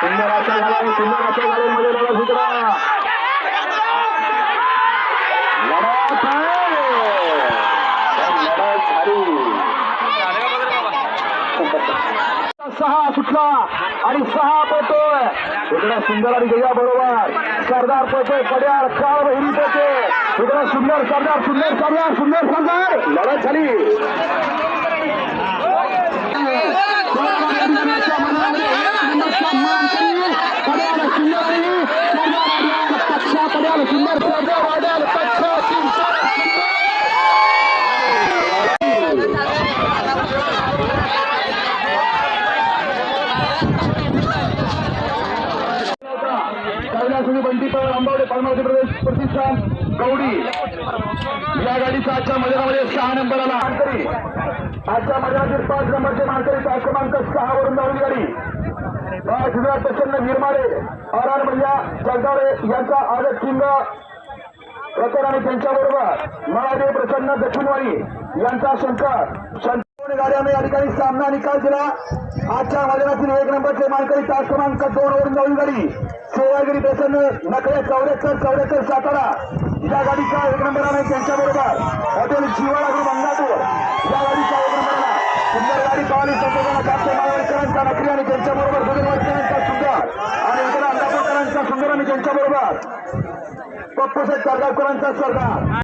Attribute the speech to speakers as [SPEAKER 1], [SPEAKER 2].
[SPEAKER 1] सुंदर झाला सुंदर लढा लढत लढत झाली सहा सुटला आणि सहा पळतोय इकडे सुंदर आणि गया बरोबर. सरदार पळतोय पड्यार काळ बहिरी पळते इकडे सुंदर सरदार सुंदर सरदार सुंदर सरदार. लढत झाली. पड्याल सुंदर कैलासुनी बंटीपाळ आंबावडे पालमावती प्रदेश प्रतिष्ठान. गौडी. या गाडीचा आजच्या मैदानामध्ये सहा नंबर आला मानकरी आजच्या मैदानातील पाच नंबरचे मानकरी पाच क्रमांक सहा वरून धावली गाडी. सिद्धार्थ प्रसन्न निर्माळे आरार भैया जगदाळे यांचा आदर सिंग रतन आणि त्यांच्याबरोबर महादेव प्रसन्न दक्षिणवाडी यांचा शंकर शंकर गाड्याने या ठिकाणी सामना निकाल दिला. आजच्या मैदानातील एक नंबरचे मानकरी तास क्रमांक दोन वरून जाऊन गाडी. सेवागिरी प्रसन्न नकळे चौऱ्याहत्तर चौऱ्याहत्तर सातारा. गाडीचा एक नंबर आहे त्यांच्याबरोबर. Hotel Shivala group Angapur. या गाडीचा एक नंबर सुंदर गाडी पाहिली संतोषाला कापसे माळवणकरांचा नकरी आणि त्यांच्याबरोबर बुधनवाडकरांचा सुंदर आणि इतर अंगापूरकरांचा सुंदर आणि त्यांच्याबरोबर. पप्पूसाहेब सरदारकरांचा सरदार